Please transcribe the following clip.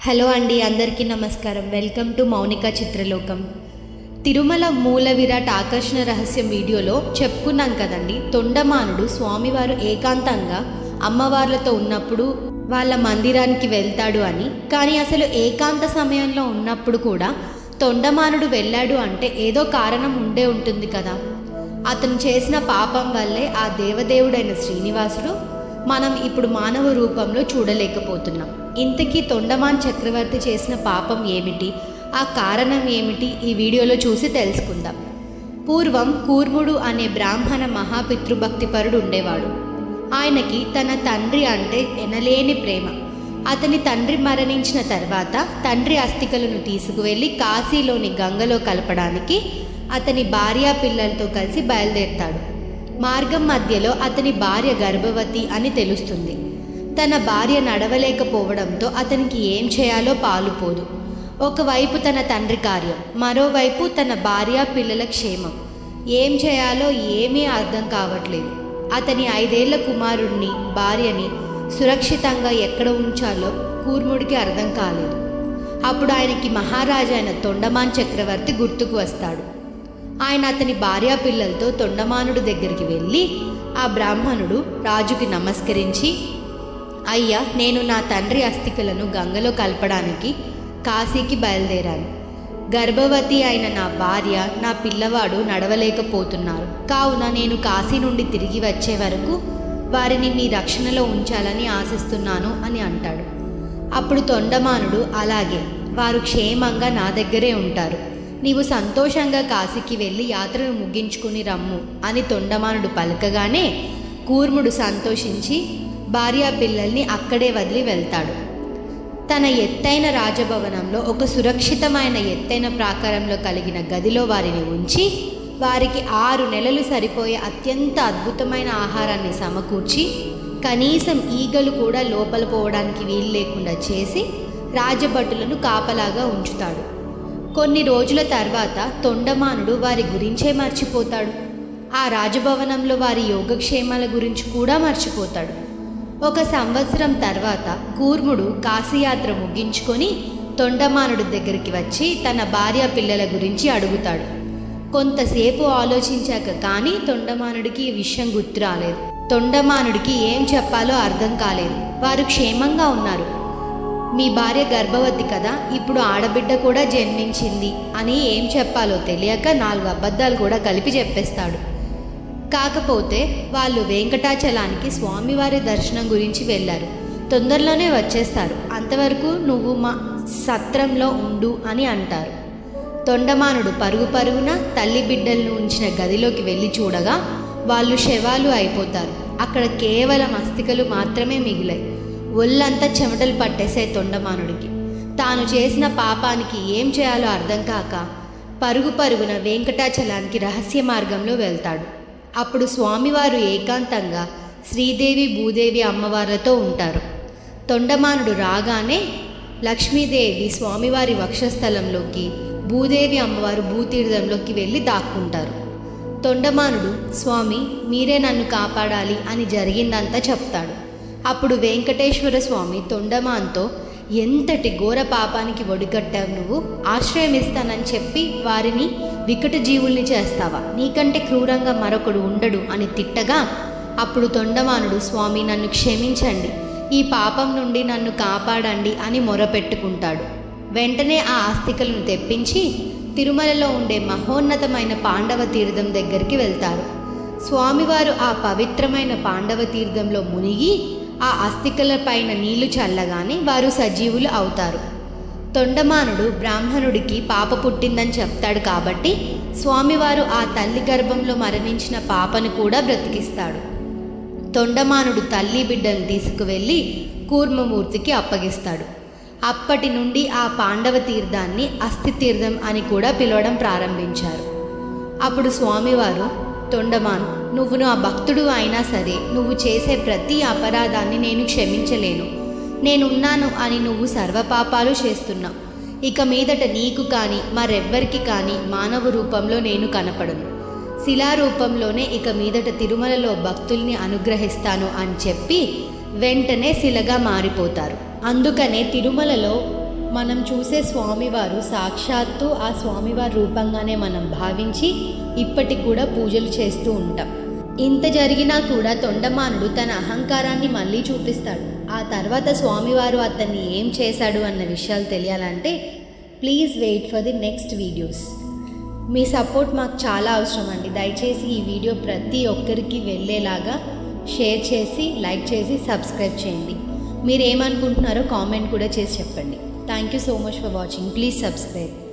Hello అండి అందరికీ నమస్కారం. Welcome to Mounika Chitralokam. Tirumala మూల విరాట్ ఆకర్షణ రహస్యం వీడియోలో చెప్పుకున్నాం కదండి తొండమానుడు స్వామివారు ఏకాంతంగా అమ్మవార్లతో ఉన్నప్పుడు వాళ్ళ మందిరానికి వెళ్తాడు అని. కానీ అసలు ఏకాంత సమయంలో ఉన్నప్పుడు కూడా తొండమానుడు వెళ్ళాడు అంటే ఏదో కారణం ఉండే ఉంటుంది కదా. అతను చేసిన పాపం వల్లే ఆ దేవదేవుడైన శ్రీనివాసుడు మనం ఇప్పుడు మానవ రూపంలో చూడలేకపోతున్నాం. ఇంతకీ తొండమాన్ చక్రవర్తి చేసిన పాపం ఏమిటి? ఆ కారణం ఏమిటి? ఈ వీడియోలో చూసి తెలుసుకుందాం. పూర్వం కూర్ముడు అనే బ్రాహ్మణ మహాపితృభక్తిపరుడు ఉండేవాడు. ఆయనకి తన తండ్రి అంటే ఎనలేని ప్రేమ. అతని తండ్రి మరణించిన తర్వాత తండ్రి అస్థికలను తీసుకువెళ్ళి కాశీలోని గంగలో కలపడానికి అతని భార్యా పిల్లలతో కలిసి బయలుదేరుతాడు. మార్గం మధ్యలో అతని భార్య గర్భవతి అని తెలుస్తుంది. తన భార్య నడవలేకపోవడంతో అతనికి ఏం చేయాలో పాలుపోదు ఒకవైపు తన తండ్రి కార్యం మరోవైపు తన భార్య పిల్లల క్షేమం. ఏం చేయాలో ఏమీ అర్థం కావట్లేదు. అతని ఐదేళ్ళ కుమారుణ్ణి భార్యని సురక్షితంగా ఎక్కడ ఉంచాలో కూర్ముడికి అర్థం కాలేదు. అప్పుడు ఆయనకి మహారాజు అయిన తొండమాన్ చక్రవర్తి గుర్తుకు వస్తాడు. ఆయన అతని భార్యా పిల్లలతో తొండమానుడు దగ్గరికి వెళ్ళి ఆ బ్రాహ్మణుడు రాజుకి నమస్కరించి అయ్యా నేను నా తండ్రి అస్థికలను గంగలో కలపడానికి కాశీకి బయలుదేరాను. గర్భవతి అయిన నా భార్య నా పిల్లవాడు నడవలేకపోతున్నారు. కావున నేను కాశీ నుండి తిరిగి వచ్చే వరకు వారిని మీ రక్షణలో ఉంచాలని ఆశిస్తున్నాను అని అంటాడు. అప్పుడు తొండమానుడు అలాగే వారు క్షేమంగా నా దగ్గరే ఉంటారు. నీవు సంతోషంగా కాశీకి వెళ్ళి యాత్రను ముగించుకుని రమ్ము అని తొండమానుడు పలకగానే కూర్ముడు సంతోషించి భార్యా పిల్లల్ని అక్కడే వదిలి వెళ్తాడు. తన ఎత్తైన రాజభవనంలో ఒక సురక్షితమైన ఎత్తైన ప్రాకారంలో కలిగిన గదిలో వారిని ఉంచి వారికి ఆరు నెలలు సరిపోయే అత్యంత అద్భుతమైన ఆహారాన్ని సమకూర్చి కనీసం ఈగలు కూడా లోపల పోవడానికి వీలు లేకుండా చేసి రాజభటులను కాపలాగా ఉంచుతాడు. కొన్ని రోజుల తర్వాత తొండమానుడు వారి గురించే మర్చిపోతాడు. ఆ రాజభవనంలో వారి యోగక్షేమాల గురించి కూడా మర్చిపోతాడు. ఒక సంవత్సరం తర్వాత కూర్ముడు కాశీయాత్ర ముగించుకొని తొండమానుడు దగ్గరికి వచ్చి తన భార్య పిల్లల గురించి అడుగుతాడు. కొంతసేపు ఆలోచించాక కానీ తొండమానుడికి ఈ విషయం గుర్తు రాలేదు. తొండమానుడికి ఏం చెప్పాలో అర్థం కాలేదు. వారు క్షేమంగా ఉన్నారు. మీ భార్య గర్భవతి కదా ఇప్పుడు ఆడబిడ్డ కూడా జన్మించింది అని ఏం చెప్పాలో తెలియక నాలుగు అబద్ధాలు కూడా కలిపి చెప్పేస్తాడు. కాకపోతే వాళ్ళు వెంకటాచలానికి స్వామివారి దర్శనం గురించి వెళ్ళారు. తొందరలోనే వచ్చేస్తారు. అంతవరకు నువ్వు మా సత్రంలో ఉండు అని అంటారు. తొండమానుడు పరుగు పరుగున తల్లి బిడ్డలను ఉంచిన గదిలోకి వెళ్ళి చూడగా వాళ్ళు శవాలు అయిపోతారు. అక్కడ కేవలం అస్థికలు మాత్రమే మిగిలాయి. ఒళ్ళంతా చెమటలు పట్టేసే తొండమానుడికి. తాను చేసిన పాపానికి ఏం చేయాలో అర్థం కాక పరుగు పరుగున వెంకటాచలానికి రహస్య మార్గంలో వెళ్తాడు. అప్పుడు స్వామివారు ఏకాంతంగా శ్రీదేవి భూదేవి అమ్మవార్లతో ఉంటారు. తొండమానుడు రాగానే లక్ష్మీదేవి స్వామివారి వక్షస్థలంలోకి భూదేవి అమ్మవారు భూతీర్థంలోకి వెళ్ళి దాక్కుంటారు. తొండమానుడు స్వామి మీరే నన్ను కాపాడాలి అని జరిగిందంతా చెప్తాడు. అప్పుడు వెంకటేశ్వర స్వామి తొండమాన్తో ఎంతటి ఘోర పాపానికి ఒడిగట్టావు నువ్వు? ఆశ్రయం ఇస్తానని చెప్పి వారిని వికట జీవుల్ని చేస్తావా? నీకంటే క్రూరంగా మరొకడు ఉండడు అని తిట్టగా అప్పుడు తొండమానుడు స్వామి నన్ను క్షమించండి. ఈ పాపం నుండి నన్ను కాపాడండి అని మొరపెట్టుకుంటాడు. వెంటనే ఆ ఆస్తికలను తెప్పించి తిరుమలలో ఉండే మహోన్నతమైన పాండవ తీర్థం దగ్గరికి వెళ్తారు. స్వామివారు ఆ పవిత్రమైన పాండవ తీర్థంలో మునిగి ఆ అస్థికల పైన నీళ్ళు చల్లగానే వారు సజీవులు అవుతారు. తొండమానుడు బ్రాహ్మణుడికి పాప పుట్టిందని చెప్తాడు కాబట్టి స్వామివారు ఆ తల్లి గర్భంలో మరణించిన పాపను కూడా బ్రతికిస్తాడు. తొండమానుడు తల్లి బిడ్డను తీసుకువెళ్ళి కూర్మమూర్తికి అప్పగిస్తాడు. అప్పటి నుండి ఆ పాండవ తీర్థాన్ని అస్థితీర్థం అని కూడా పిలవడం ప్రారంభించారు. అప్పుడు స్వామివారు తొండమాన్. నువ్వు నా భక్తుడు అయినా సరే నువ్వు చేసే ప్రతి అపరాధాన్ని నేను క్షమించలేను. నేనున్నాను అని నువ్వు సర్వపాపాలు చేస్తున్నావు. ఇక మీదట నీకు కానీ మరెవ్వరికి కానీ మానవ రూపంలో నేను కనపడను. శిలారూపంలోనే ఇక మీదట తిరుమలలో భక్తుల్ని అనుగ్రహిస్తాను అని చెప్పి వెంటనే శిలగా మారిపోతారు. అందుకనే తిరుమలలో మనం చూసే స్వామివారు సాక్షాత్తు ఆ స్వామివారి రూపంగానే మనం భావించి ఇప్పటికి కూడా పూజలు చేస్తూ ఉంటాం. ఇంత జరిగినా కూడా తొండమానుడు తన అహంకారాన్ని మళ్ళీ చూపిస్తాడు. ఆ తర్వాత స్వామివారు అతన్ని ఏం చేశాడు అన్న విషయాలు తెలియాలంటే please wait for the next videos. Me support మాకు చాలా అవసరం అండి. దయచేసి ఈ వీడియో ప్రతి ఒక్కరికి వెళ్ళేలాగా షేర్ చేసి లైక్ చేసి సబ్స్క్రైబ్ చేయండి. మీరు ఏమనుకుంటున్నారో కామెంట్ కూడా చేసి చెప్పండి. Thank you so much for watching. Please subscribe.